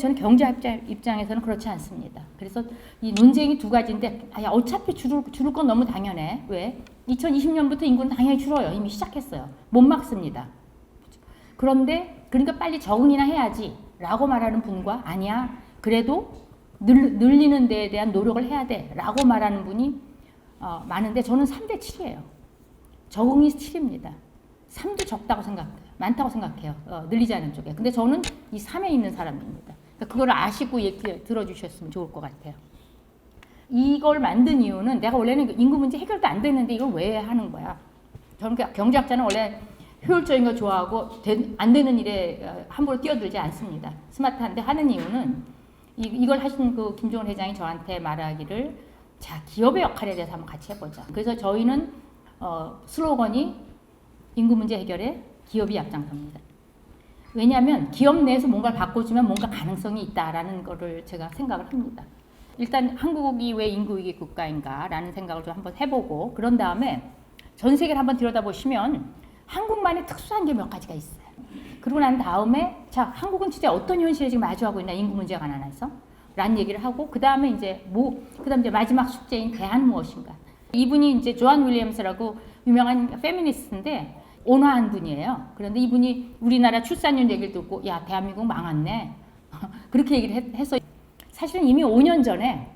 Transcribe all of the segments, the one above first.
저는 경제 입장에서는 그렇지 않습니다. 그래서 이 논쟁이 두 가지인데 아야 어차피 줄을 줄을 건 너무 당연해. 왜? 2020년부터 인구는 당연히 줄어요. 이미 시작했어요. 못 막습니다. 그런데 그러니까 빨리 적응이나 해야지라고 말하는 분과 아니야. 그래도 늘, 늘리는 데에 대한 노력을 해야 돼라고 말하는 분이 어, 많은데 저는 3대 7이에요. 적응이 7입니다. 3도 적다고 생각해요. 많다고 생각해요. 어, 늘리자는 쪽에. 근데 저는 이 3에 있는 사람입니다. 그러니까 그걸 아시고 들어주셨으면 좋을 것 같아요. 이걸 만든 이유는 내가 원래는 인구 문제 해결도 안 되는데 이걸 왜 하는 거야? 저는 그 경제학자는 원래 효율적인 거 좋아하고 되, 안 되는 일에 어, 함부로 뛰어들지 않습니다. 스마트한데 하는 이유는 이, 이걸 하신 그 김종원 회장이 저한테 말하기를 자 기업의 역할에 대해서 한번 같이 해보자. 그래서 저희는 어, 슬로건이 인구 문제 해결에 기업이 앞장섭니다. 왜냐하면 기업 내에서 뭔가를 바꿔주면 뭔가 가능성이 있다라는 거를 제가 생각을 합니다. 일단 한국이 왜 인구위기 국가인가라는 생각을 좀 한번 해보고 그런 다음에 전 세계를 한번 들여다보시면 한국만의 특수한 게 몇 가지가 있어요. 그러고 난 다음에 자 한국은 진짜 어떤 현실에 지금 마주하고 있나 인구 문제가 관련해서 라는 얘기를 하고 그 다음에 이제 뭐 그다음 이제 마지막 숙제인 대안 무엇인가 이분이 이제 조한 윌리엄스라고 유명한 페미니스트인데 온화한 분이에요. 그런데 이분이 우리나라 출산율 얘기를 듣고 야 대한민국 망했네 그렇게 얘기를 했, 했어. 사실은 이미 5년 전에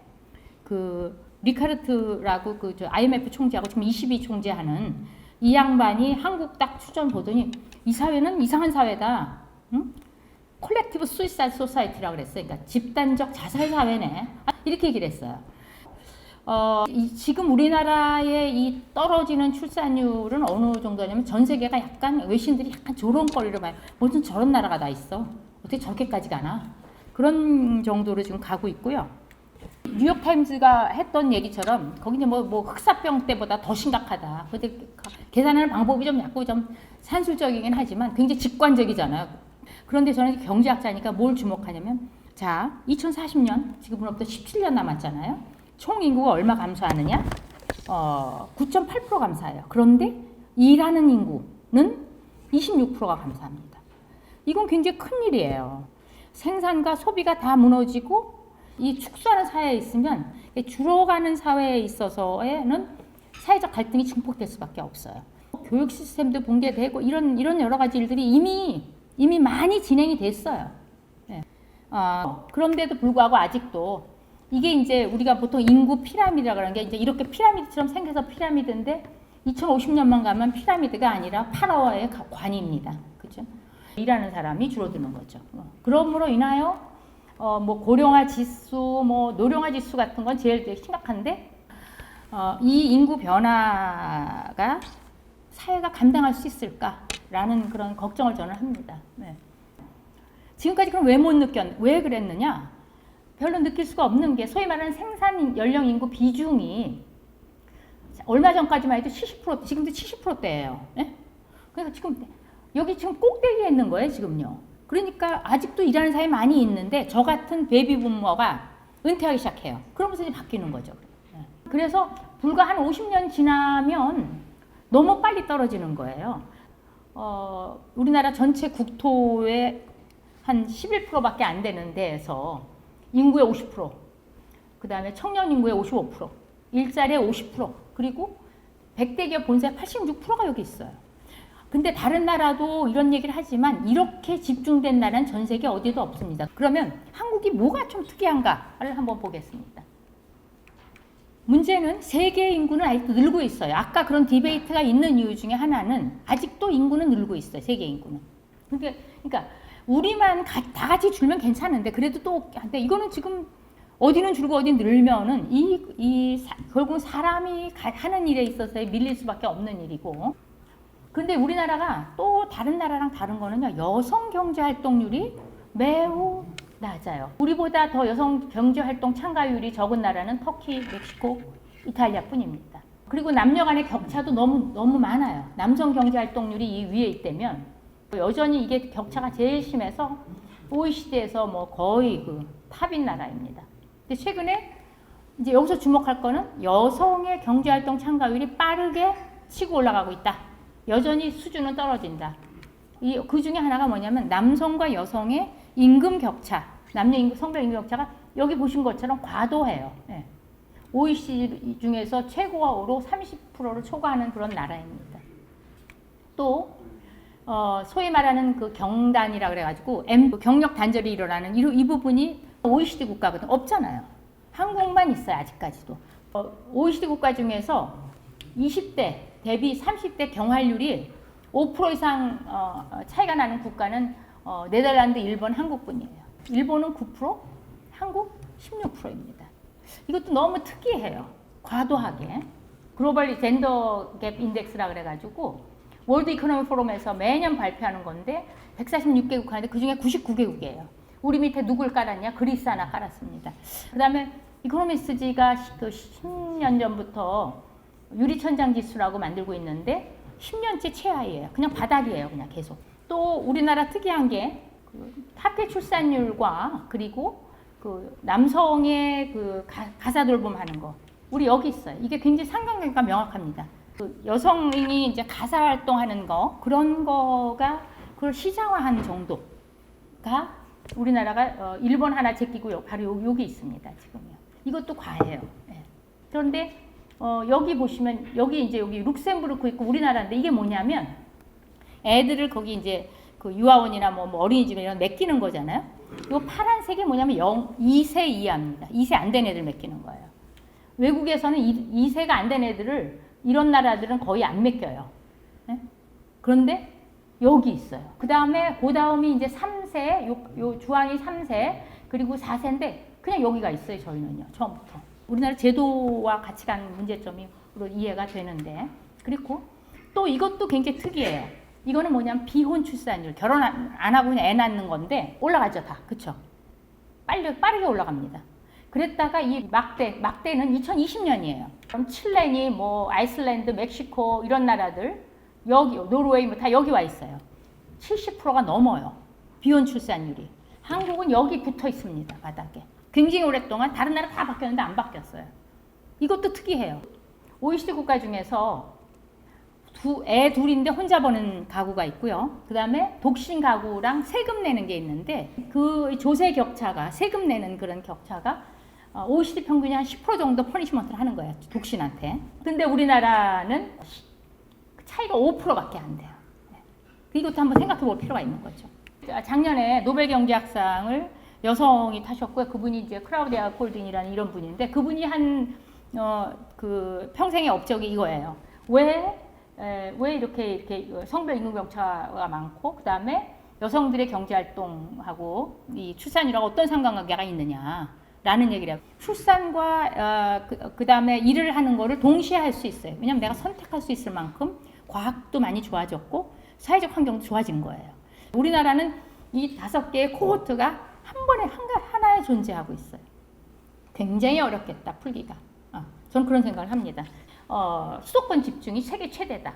그 리카르트라고 그 IMF 총재하고 지금 22 총재하는 이 양반이 한국 딱 추전 보더니 이 사회는 이상한 사회다. 응? 콜렉티브 수이사이드 소사이티라고 그랬어요. 그러니까 집단적 자살 사회네. 이렇게 얘기를 했어요. 어, 이, 지금 우리나라의 이 떨어지는 출산율은 어느 정도냐면 전 세계가 약간 외신들이 약간 조롱거리로 봐요. 무슨 저런 나라가 다 있어. 어떻게 저렇게까지 가나? 그런 정도로 지금 가고 있고요. 뉴욕 타임즈가 했던 얘기처럼 거기 이제 뭐, 뭐 흑사병 때보다 더 심각하다. 근데 계산하는 방법이 좀 약간 좀 산술적이긴 하지만 굉장히 직관적이잖아요. 그런데 저는 경제학자니까 뭘 주목하냐면 자, 2040년 지금으로부터 17년 남았잖아요. 총 인구가 얼마 감소하느냐? 어, 9.8% 감소해요. 그런데 일하는 인구는 26%가 감소합니다. 이건 굉장히 큰 일이에요. 생산과 소비가 다 무너지고 이 축소하는 사회에 있으면 줄어가는 사회에 있어서는 사회적 갈등이 증폭될 수밖에 없어요. 교육 시스템도 붕괴되고 이런 이런 여러 가지 일들이 이미 이미 많이 진행이 됐어요. 네. 어, 그런데도 불구하고 아직도 이게 이제 우리가 보통 인구 피라미드라고 하는 게 이제 이렇게 피라미드처럼 생겨서 피라미드인데 2050년만 가면 피라미드가 아니라 파라와의 관입니다. 그죠? 일하는 사람이 줄어드는 거죠. 어, 그러므로 인하여 어, 뭐 고령화 지수, 뭐 노령화 지수 같은 건 제일 심각한데 어, 이 인구 변화가 사회가 감당할 수 있을까라는 그런 걱정을 저는 합니다. 네. 지금까지 그럼 왜 못 느꼈, 왜 그랬느냐? 별로 느낄 수가 없는 게 소위 말하는 생산 연령 인구 비중이 얼마 전까지만 해도 70% 지금도 70%대예요. 네? 그래서 지금 여기 지금 꼭대기에 있는 거예요, 지금요. 그러니까 아직도 일하는 사람이 많이 있는데 저 같은 베이비 부모가 은퇴하기 시작해요. 그러면서 이제 바뀌는 거죠. 네. 그래서 불과 한 50년 지나면 너무 빨리 떨어지는 거예요. 어, 우리나라 전체 국토의 한 11%밖에 안 되는 데에서 인구의 50%, 그 다음에 청년 인구의 55%, 일자리의 50%, 그리고 100대 기업 본사의 86%가 여기 있어요. 근데 다른 나라도 이런 얘기를 하지만 이렇게 집중된 나라는 전 세계 어디도 없습니다. 그러면 한국이 뭐가 좀 특이한가를 한번 보겠습니다. 문제는 세계 인구는 아직도 늘고 있어요. 아까 그런 디베이트가 있는 이유 중에 하나는 아직도 인구는 늘고 있어요. 세계 인구는. 그러니까, 그러니까 우리만 다 같이 줄면 괜찮은데 그래도 또 근데 이거는 지금 어디는 줄고 어디는 늘면은 이, 이 결국 사람이 하는 일에 있어서 밀릴 수밖에 없는 일이고 근데 우리나라가 또 다른 나라랑 다른 거는요 여성 경제 활동률이 매우 낮아요. 우리보다 더 여성 경제 활동 참가율이 적은 나라는 터키, 멕시코, 이탈리아 뿐입니다. 그리고 남녀 간의 격차도 너무 너무 많아요. 남성 경제 활동률이 이 위에 있다면 여전히 이게 격차가 제일 심해서 OECD에서 뭐 거의 그 탑인 나라입니다. 근데 최근에 이제 여기서 주목할 거는 여성의 경제 활동 참가율이 빠르게 치고 올라가고 있다. 여전히 수준은 떨어진다. 이 그 중에 하나가 뭐냐면 남성과 여성의 임금 격차 남녀 인구 성별 인구 격차가 여기 보신 것처럼 과도해요. 예. OECD 중에서 최고로 30%를 초과하는 그런 나라입니다. 또 어, 소위 말하는 그 경단이라 그래가지고 M 경력 단절이 일어나는 이, 이 부분이 OECD 국가거든 없잖아요. 한국만 있어요 아직까지도. 어, OECD 국가 중에서 20대 대비 30대 경활률이 5% 이상 어, 차이가 나는 국가는 어, 네덜란드, 일본, 한국뿐이에요. 일본은 9%, 한국 16%입니다. 이것도 너무 특이해요. 과도하게. 글로벌 젠더 갭 인덱스라 그래가지고 월드 이코노미 포럼에서 매년 발표하는 건데 146개국 하는데 그 중에 99개국이에요. 우리 밑에 누굴 깔았냐? 그리스 하나 깔았습니다. 그 다음에 이코노미스지가 그 10년 전부터 유리천장 지수라고 만들고 있는데 10년째 최하예요. 그냥 바닥이에요. 그냥 계속. 또 우리나라 특이한 게 그 학교 출산율과 그리고 그 남성의 그 가, 가사 돌봄하는 거 우리 여기 있어요. 이게 굉장히 상관관계가 명확합니다. 그 여성이 이제 가사 활동하는 거 그런 거가 그걸 시장화한 정도가 우리나라가 어, 일본 하나 제끼고 바로 요, 여기 있습니다. 지금요. 이것도 과해요. 예. 그런데 어, 여기 보시면 여기 이제 여기 룩셈부르크 있고 우리나라인데 이게 뭐냐면 애들을 거기 이제 그 유아원이나 뭐, 뭐 어린이집에 이런 맡기는 거잖아요. 요 파란색이 뭐냐면 0, 2세 이하입니다. 2세 안 된 애들 맡기는 거예요. 외국에서는 2, 세가 안 된 애들을 이런 나라들은 거의 안 맡겨요. 네? 그런데 여기 있어요. 그 다음에 그 다음이 이제 3세, 요, 요 주황이 3세, 그리고 4세인데 그냥 여기가 있어요. 저희는요. 처음부터. 우리나라 제도와 같이 가는 문제점이 이해가 되는데 그리고 또 이것도 굉장히 특이해요. 이거는 뭐냐면 비혼 출산율 결혼 안, 안 하고 그냥 애 낳는 건데 올라가죠 다 그쵸 빨리 빠르게 올라갑니다 그랬다가 이 막대 막대는 2020년이에요. 그럼 칠레니 뭐 아이슬란드 멕시코 이런 나라들 여기 노르웨이 뭐 다 여기 와 있어요. 70%가 넘어요. 비혼 출산율이. 한국은 여기 붙어 있습니다 바닥에. 굉장히 오랫동안 다른 나라 다 바뀌었는데 안 바뀌었어요. 이것도 특이해요. OECD 국가 중에서 두, 애 둘인데 혼자 버는 가구가 있고요. 그 다음에 독신 가구랑 세금 내는 게 있는데 그 조세 격차가 세금 내는 그런 격차가 어, OECD 평균이 한 10% 정도 퍼니시먼트를 하는 거예요. 독신한테. 근데 우리나라는 차이가 5%밖에 안 돼요. 네. 이것도 한번 생각해 볼 필요가 있는 거죠. 작년에 노벨 경제학상을 여성이 타셨고요. 그분이 이제 크라우디아 콜딩이라는 이런 분인데 그분이 한, 어, 그 평생의 업적이 이거예요. 왜 에, 왜 이렇게 이렇게 성별 인구 격차가 많고 그 다음에 여성들의 경제 활동하고 이 출산이랑 어떤 상관관계가 있느냐 라는 얘기를 해요. 출산과 어, 그, 다음에 일을 하는 거를 동시에 할 수 있어요. 왜냐하면 내가 선택할 수 있을 만큼 과학도 많이 좋아졌고 사회적 환경도 좋아진 거예요. 우리나라는 이 다섯 개의 코호트가 한 번에 한, 하나에 존재하고 있어요. 굉장히 어렵겠다 풀기가. 어, 저는 그런 생각을 합니다. 어, 수도권 집중이 세계 최대다.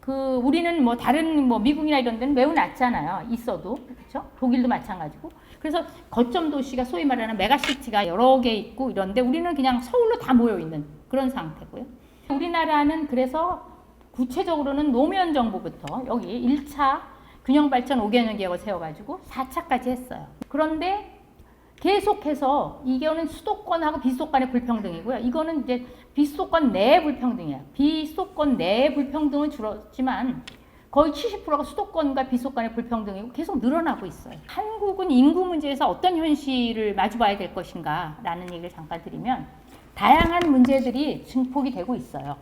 그 우리는 뭐 다른 뭐 미국이나 이런 데는 매우 낮잖아요. 있어도 그렇죠? 독일도 마찬가지고. 그래서 거점 도시가 소위 말하는 메가시티가 여러 개 있고 이런데 우리는 그냥 서울로 다 모여 있는 그런 상태고요. 우리나라는 그래서 구체적으로는 노무현 정부부터 여기 1차 균형 발전 5개년 계획을 세워 가지고 4차까지 했어요. 그런데 계속해서 이거는 수도권하고 비수도권의 불평등이고요. 이거는 이제 비수도권 내 불평등이에요. 비수도권 내 불평등은 줄었지만 거의 70%가 수도권과 비수도권의 불평등이고 계속 늘어나고 있어요. 한국은 인구 문제에서 어떤 현실을 마주봐야 될 것인가 라는 얘기를 잠깐 드리면 다양한 문제들이 증폭이 되고 있어요.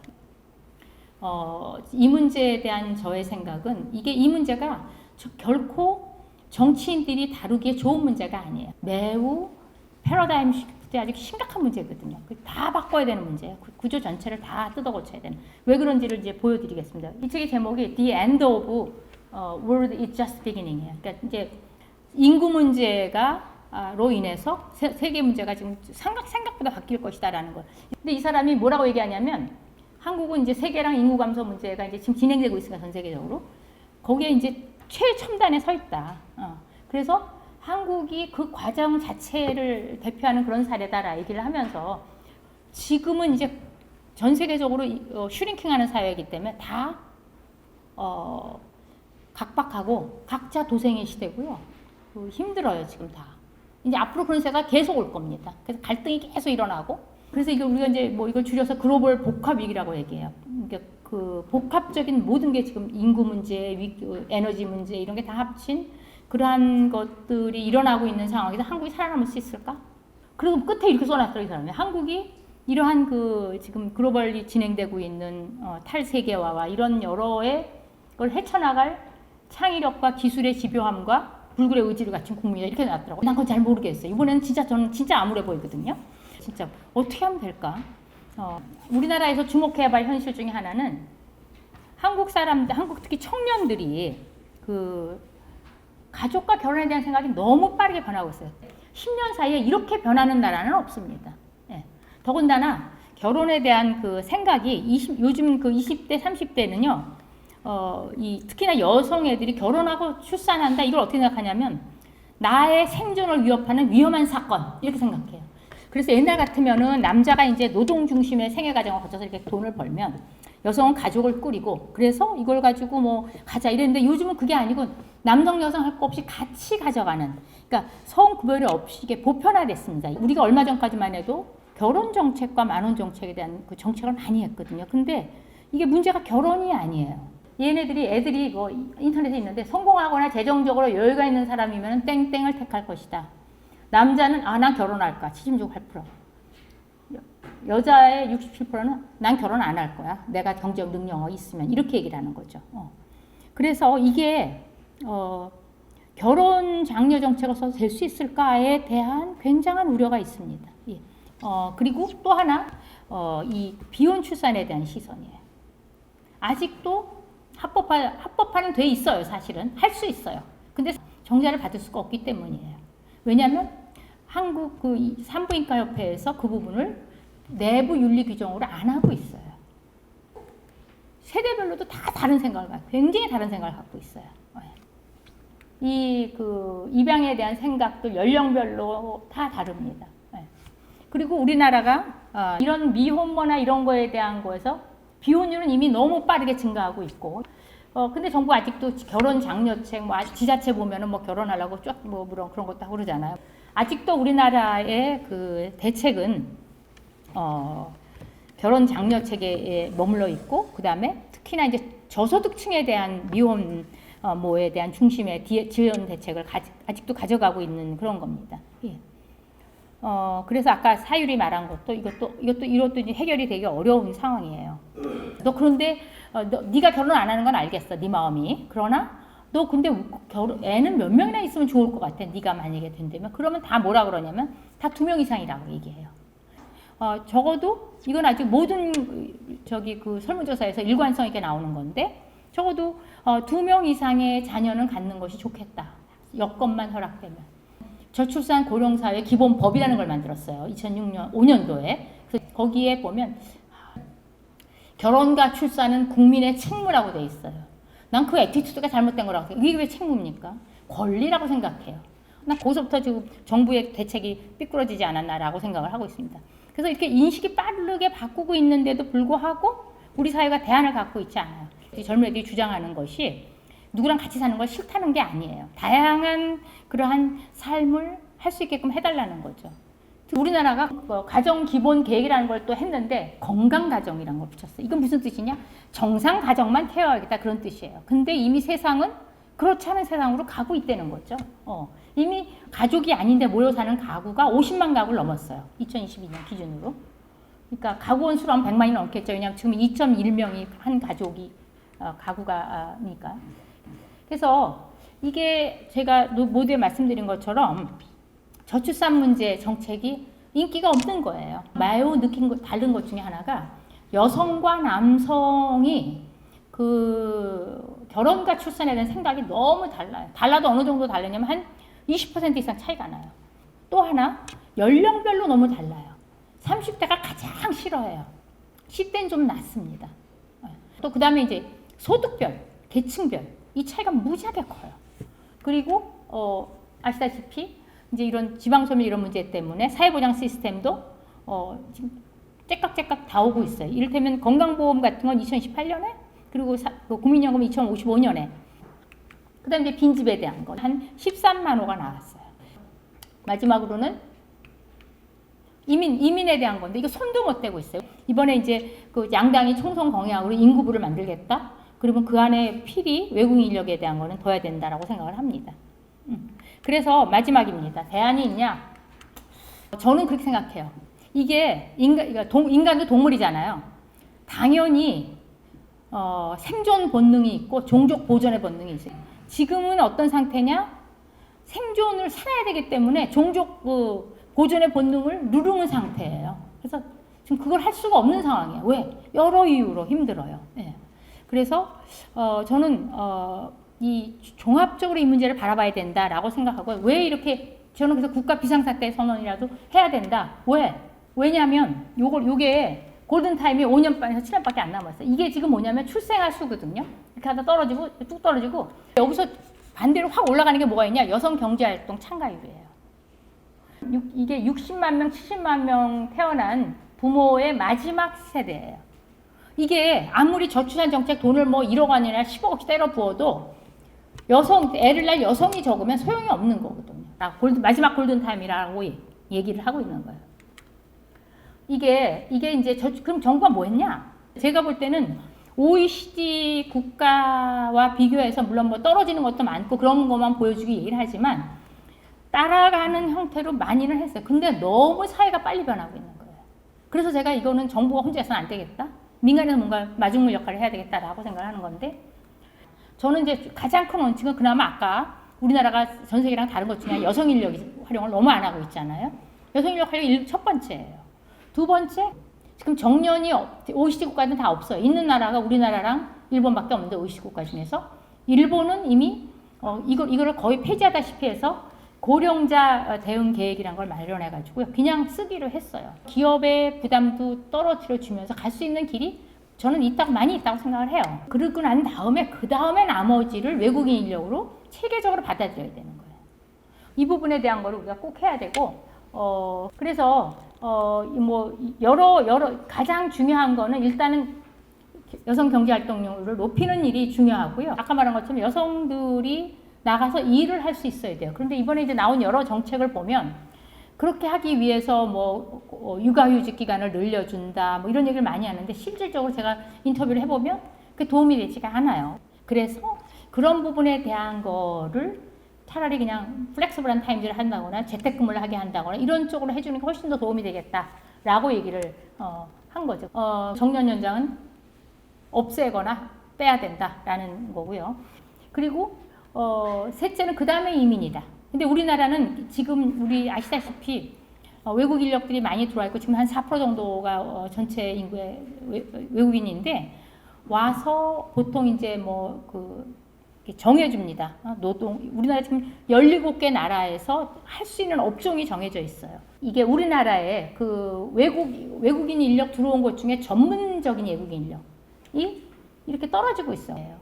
어, 이 문제에 대한 저의 생각은 이게 이 문제가 결코 정치인들이 다루기에 좋은 문제가 아니에요. 매우 패러다임 시프트 아주 심각한 문제거든요. 다 바꿔야 되는 문제예요. 구조 전체를 다 뜯어 고쳐야 되는. 왜 그런지를 이제 보여드리겠습니다. 이 책의 제목이 The End of uh, World is Just Beginning이에요. 그러니까 이제 인구 문제가 로 인해서 세, 계 문제가 지금 생각, 생각보다 바뀔 것이다라는 거. 근데 이 사람이 뭐라고 얘기하냐면 한국은 이제 세계랑 인구 감소 문제가 이제 지금 진행되고 있으니까 전 세계적으로 거기에 이제 최첨단에 서 있다. 어. 그래서 한국이 그 과정 자체를 대표하는 그런 사례다라 얘기를 하면서 지금은 이제 전 세계적으로 어, 슈링킹하는 사회이기 때문에 다 어, 각박하고 각자 도생의 시대고요. 그 힘들어요 지금 다. 이제 앞으로 그런 세가 계속 올 겁니다. 그래서 갈등이 계속 일어나고 그래서 이거 우리가 이제 뭐 이걸 줄여서 글로벌 복합 위기라고 얘기해요. 그러니까 그 복합적인 모든 게 지금 인구 문제, 에너지 문제 이런 게 다 합친 그러한 것들이 일어나고 있는 상황에서 한국이 살아남을 수 있을까? 그리고 끝에 이렇게 써놨어요, 이 사람이. 한국이 이러한 그 지금 글로벌이 진행되고 있는 어, 탈세계화와 이런 여러의 걸 헤쳐나갈 창의력과 기술의 집요함과 불굴의 의지를 갖춘 국민이다 이렇게 나왔더라고요. 난 그건 잘 모르겠어요. 이번에는 진짜 저는 진짜 암울해 보이거든요. 진짜 어떻게 하면 될까? 어, 우리나라에서 주목해야 할 현실 중에 하나는 한국 사람들, 한국 특히 청년들이 그 가족과 결혼에 대한 생각이 너무 빠르게 변하고 있어요. 10년 사이에 이렇게 변하는 나라는 없습니다. 예. 더군다나 결혼에 대한 그 생각이 20, 요즘 그 20대, 30대는요, 어, 이 특히나 여성 애들이 결혼하고 출산한다 이걸 어떻게 생각하냐면 나의 생존을 위협하는 위험한 사건 이렇게 생각해요. 그래서 옛날 같으면은 남자가 이제 노동 중심의 생애 과정을 거쳐서 이렇게 돈을 벌면 여성은 가족을 꾸리고 그래서 이걸 가지고 뭐 가자 이랬는데 요즘은 그게 아니고 남성 여성 할 거 없이 같이 가져가는 그러니까 성구별이 없이 이게 보편화됐습니다. 우리가 얼마 전까지만 해도 결혼 정책과 만원 정책에 대한 그 정책을 많이 했거든요. 근데 이게 문제가 결혼이 아니에요. 얘네들이 애들이 뭐 인터넷에 있는데 성공하거나 재정적으로 여유가 있는 사람이면 땡땡을 택할 것이다. 남자는 아 난 결혼할까 76, 8%. 여자의 67%는 난 결혼 안 할 거야. 내가 경제적 능력이 있으면 이렇게 얘기를 하는 거죠. 어. 그래서 이게 어, 결혼 장려 써도 될수 있을까에 대한 굉장한 우려가 있습니다. 예. 어, 그리고 또 하나 어, 이 비혼 출산에 대한 시선이에요. 아직도 합법화 합법화는 돼 있어요. 사실은 할 수 있어요. 근데 정자를 받을 수가 없기 때문이에요. 왜냐하면 한국 그 이- 산부인과 협회에서 그 부분을 내부 윤리 규정으로 안 하고 있어요. 세대별로도 다 다른 생각을 갖고 굉장히 다른 생각을 갖고 있어요. 이 그 입양에 대한 생각도 연령별로 다 다릅니다. 예. 그리고 우리나라가 어, 이런 미혼모나 이런 거에 대한 거에서 비혼율은 이미 너무 빠르게 증가하고 있고 어 근데 정부 아직도 결혼 장려책 뭐 지자체 보면은 뭐 결혼하려고 쫙뭐 그런 그런 것도 하고 그러잖아요. 아직도 우리나라의 그 대책은 어 결혼 장려책에 머물러 있고 그 다음에 특히나 이제 저소득층에 대한 미혼 어, 모에 대한 중심의 디- 지원 대책을 가지, 아직도 가져가고 있는 그런 겁니다. 예. 어 그래서 아까 사유리 말한 것도 이것도 이것도 이것도 이제 해결이 되게 어려운 상황이에요. 너 그런데 어, 너 네가 결혼 안 하는 건 알겠어, 네 마음이. 그러나 너 근데 결혼 애는 몇 명이나 있으면 좋을 것 같아. 네가 만약에 된다면 그러면 다 뭐라 그러냐면 다 두 명 이상이라고 얘기해요. 어, 적어도 이건 아직 모든 그, 저기 그 설문조사에서 일관성 있게 나오는 건데 적어도 어, 두명 이상의 자녀는 갖는 것이 좋겠다. 여건만 허락되면. 저출산 고령사회 기본법이라는 걸 만들었어요. 2006년 5년도에. 그래서 거기에 보면 결혼과 출산은 국민의 책무라고 돼 있어요. 난 그 에티튜드가 잘못된 거라고 생각해요. 이게 왜 책무입니까? 권리라고 생각해요. 나 거기서부터 지금 정부의 대책이 삐뚤어지지 않았나라고 생각을 하고 있습니다. 그래서 이렇게 인식이 빠르게 바꾸고 있는데도 불구하고 우리 사회가 대안을 갖고 있지 않아요. 이 젊은 애들이 주장하는 것이 누구랑 같이 사는 걸 싫다는 게 아니에요. 다양한 그러한 삶을 할 수 있게끔 해달라는 거죠. 우리나라가 뭐 가정 기본 계획이라는 걸 또 했는데 건강 가정이라는 걸 붙였어요. 이건 무슨 뜻이냐? 정상 가정만 케어하겠다 그런 뜻이에요. 근데 이미 세상은 그렇지 않은 세상으로 가고 있다는 거죠. 어, 이미 가족이 아닌데 모여 사는 가구가 50만 가구를 넘었어요. 2022년 기준으로. 그러니까 가구원 수로 한 100만이 넘겠죠. 왜냐하면 지금 2.1명이 한 가족이 어, 가구가니까. 그래서 이게 제가 모두에 말씀드린 것처럼 저출산 문제 정책이 인기가 없는 거예요. 매우 느낀 것, 다른 것 중에 하나가 여성과 남성이 그 결혼과 출산에 대한 생각이 너무 달라요. 달라도 어느 정도 다르냐면 한 20% 이상 차이가 나요. 또 하나 연령별로 너무 달라요. 30대가 가장 싫어해요. 10대는 좀 낫습니다. 또 그 다음에 이제 소득별, 계층별 이 차이가 무지하게 커요. 그리고 어 아시다시피 이제 이런 지방소멸 이런 문제 때문에 사회보장 시스템도 어 지금 째깍째깍 다 오고 있어요. 이를테면 건강보험 같은 건 2018년에 그리고 사, 그 국민연금 2055년에 그다음에 이제 빈집에 대한 거 한 13만 호가 나왔어요. 마지막으로는 이민 이민에 대한 건데 이거 손도 못 대고 있어요. 이번에 이제 그 양당이 총선 공약으로 인구부를 만들겠다. 그러면 그 안에 필히 외국 인력에 대한 거는 둬야 된다라고 생각을 합니다. 음. 그래서 마지막입니다. 대안이 있냐? 저는 그렇게 생각해요. 이게 인간, 인간도 동물이잖아요. 당연히 어, 생존 본능이 있고 종족 보존의 본능이 있어요. 지금은 어떤 상태냐? 생존을 살아야 되기 때문에 종족 그, 보존의 본능을 누르는 상태예요. 그래서 지금 그걸 할 수가 없는 상황이에요. 왜? 여러 이유로 힘들어요. 예. 그래서 어, 저는 어, 이 종합적으로 이 문제를 바라봐야 된다라고 생각하고 왜 이렇게 저는 그래서 국가 비상사태 선언이라도 해야 된다. 왜? 왜냐하면 요걸 요게 골든 타임이 5년 반에서 7년밖에 안 남았어요. 이게 지금 뭐냐면 출생아 수거든요. 이렇게 하다 떨어지고 뚝 떨어지고 여기서 반대로 확 올라가는 게 뭐가 있냐? 여성 경제 활동 참가율이에요. 육- 이게 60만 명, 70만 명 태어난 부모의 마지막 세대예요. 이게 아무리 저출산 정책 돈을 뭐 1억 원이나 10억씩 때려 부어도 여성 애를 낳을 여성이 적으면 소용이 없는 거거든요. 아, 골든, 마지막 골든 타임이라고 얘- 얘기를 하고 있는 거예요. 이게 이게 이제 저, 그럼 정부가 뭐 했냐? 제가 볼 때는 OECD 국가와 비교해서 물론 뭐 떨어지는 것도 많고 그런 것만 보여주기 얘기를 하지만 따라가는 형태로 많이는 했어요. 근데 너무 사회가 빨리 변하고 있는 거예요. 그래서 제가 이거는 정부가 혼자 해서는 안 되겠다. 민간에서 뭔가 마중물 역할을 해야 되겠다라고 생각을 하는 건데 저는 이제 가장 큰 원칙은 그나마 아까 우리나라가 전 세계랑 다른 것 중에 여성 인력 활용을 너무 안 하고 있잖아요. 여성 인력 활용이 첫 번째예요. 두 번째, 지금 정년이 없- OECD 국가는 다 없어요. 있는 나라가 우리나라랑 일본밖에 없는데 OECD 국가 중에서 일본은 이미 어, 이거 이거를 거의 폐지하다시피 해서 고령자 어, 대응 계획이란 걸 마련해 가지고요. 그냥 쓰기로 했어요. 기업의 부담도 떨어뜨려 주면서 갈 수 있는 길이 저는 있다고 많이 있다고 생각을 해요. 그러고 난 다음에 그 다음에 나머지를 외국인 인력으로 체계적으로 받아들여야 되는 거예요. 이 부분에 대한 거를 우리가 꼭 해야 되고 어 그래서 어뭐 여러 여러 가장 중요한 거는 일단은 여성 경제 활동률을 높이는 일이 중요하고요. 아까 말한 것처럼 여성들이 나가서 일을 할 수 있어야 돼요. 그런데 이번에 이제 나온 여러 정책을 보면 그렇게 하기 위해서 뭐 어, 육아휴직 기간을 늘려준다 뭐 이런 얘기를 많이 하는데 실질적으로 제가 인터뷰를 해보면 그 도움이 되지가 않아요. 그래서 그런 부분에 대한 거를 차라리 그냥 플렉스블한 타임즈를 한다거나 재택근무를 하게 한다거나 이런 쪽으로 해주는 게 훨씬 더 도움이 되겠다라고 얘기를 어, 한 거죠. 어, 정년 연장은 없애거나 빼야 된다라는 거고요. 그리고 어, 셋째는 그 다음에 이민이다. 근데 우리나라는 지금 우리 아시다시피 어, 외국 인력들이 많이 들어와 있고 지금 한 4% 정도가 어, 전체 인구의 외, 외국인인데 와서 보통 이제 뭐 그 정해줍니다. 어, 노동 우리나라 지금 17개 나라에서 할 수 있는 업종이 정해져 있어요. 이게 우리나라에 그 외국 외국인 인력 들어온 것 중에 전문적인 외국인 인력이 이렇게 떨어지고 있어요.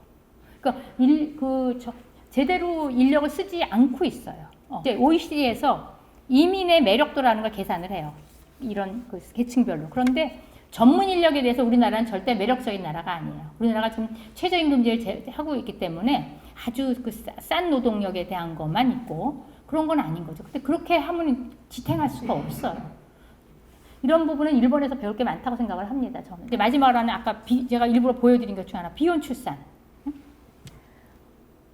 그러니까 일, 그 저, 제대로 인력을 쓰지 않고 있어요. 어. 이제 OECD에서 이민의 매력도라는 걸 계산을 해요. 이런 그 계층별로. 그런데 전문 인력에 대해서 우리나라는 절대 매력적인 나라가 아니에요. 우리나라가 지금 최저임금제를 제- 하고 있기 때문에 아주 그 싼 노동력에 대한 것만 있고 그런 건 아닌 거죠. 근데 그렇게 하면 지탱할 수가 없어요. 이런 부분은 일본에서 배울 게 많다고 생각을 합니다. 저는. 근데 마지막으로 하나 아까 비- 제가 일부러 보여드린 것 중에 하나 비혼 출산.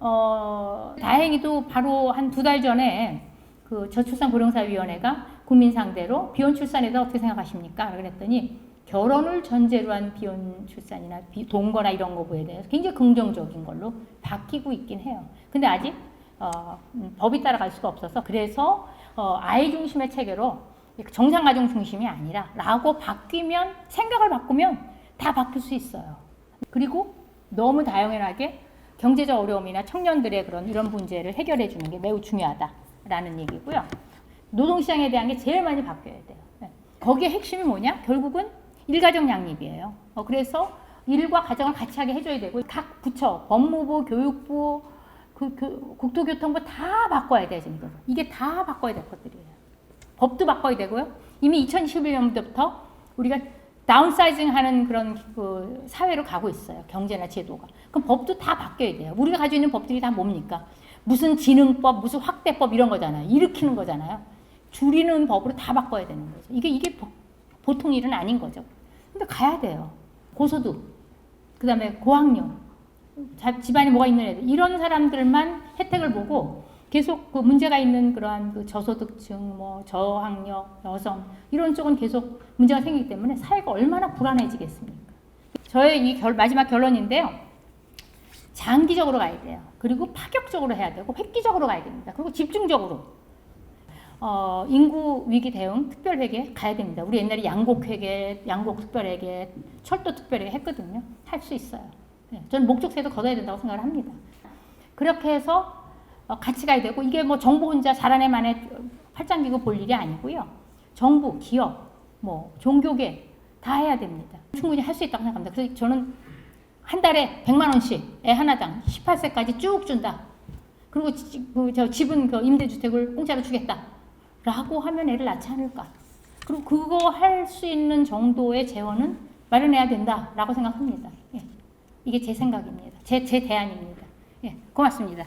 어, 다행히도 바로 한 두 달 전에 그 저출산 고령사위원회가 국민 상대로 비혼 출산에 대해 어떻게 생각하십니까? 그랬더니 결혼을 전제로 한 비혼 출산이나 비, 동거나 이런 거에 대해서 굉장히 긍정적인 걸로 바뀌고 있긴 해요. 근데 아직 어, 음, 법이 따라갈 수가 없어서 그래서 어, 아이 중심의 체계로 정상 가정 중심이 아니라 라고 바뀌면 생각을 바꾸면 다 바뀔 수 있어요. 그리고 너무 다양하게 경제적 어려움이나 청년들의 그런 이런 문제를 해결해 주는 게 매우 중요하다라는 얘기고요. 노동시장에 대한 게 제일 많이 바뀌어야 돼요. 네. 거기에 핵심이 뭐냐? 결국은 일가정 양립이에요. 어, 그래서 일과 가정을 같이 하게 해줘야 되고 각 부처, 법무부, 교육부, 그, 그 국토교통부 다 바꿔야 돼요 지금 이게 다 바꿔야 될 것들이에요. 법도 바꿔야 되고요. 이미 2011년부터 우리가 다운사이징 하는 그런 그 사회로 가고 있어요. 경제나 제도가. 그럼 법도 다 바뀌어야 돼요. 우리가 가지고 있는 법들이 다 뭡니까? 무슨 지능법, 무슨 확대법 이런 거잖아요. 일으키는 거잖아요. 줄이는 법으로 다 바꿔야 되는 거죠. 이게 이게 보, 보통 일은 아닌 거죠. 근데 가야 돼요. 고소득, 그 다음에 고학력, 자, 집안에 뭐가 있는 애들 이런 사람들만 혜택을 보고 계속 그 문제가 있는 그러한 그 저소득층, 뭐 저학력, 여성 이런 쪽은 계속 문제가 생기기 때문에 사회가 얼마나 불안해지겠습니까? 저의 이 결, 마지막 결론인데요. 장기적으로 가야 돼요. 그리고 파격적으로 해야 되고 획기적으로 가야 됩니다. 그리고 집중적으로 어, 인구 위기 대응 특별 회계 가야 됩니다. 우리 옛날에 양곡 회계, 양곡 특별 회계, 철도 특별 회계 했거든요. 할 수 있어요. 네, 저는 목적세도 걷어야 된다고 생각을 합니다. 그렇게 해서 어, 같이 가야 되고 이게 뭐 정부 혼자 잘하네만에 팔짱 끼고 볼 일이 아니고요. 정부, 기업, 뭐 종교계 다 해야 됩니다. 충분히 할 수 있다고 생각합니다. 그래서 저는 한 달에 100만 원씩 애 하나당 18세까지 쭉 준다. 그리고 지- 그, 저 집은 그 임대주택을 공짜로 주겠다. 라고 하면 애를 낳지 않을까. 그리고 그거 할 수 있는 정도의 재원은 마련해야 된다라고 생각합니다. 예. 이게 제 생각입니다. 제, 제 대안입니다. 예. 고맙습니다.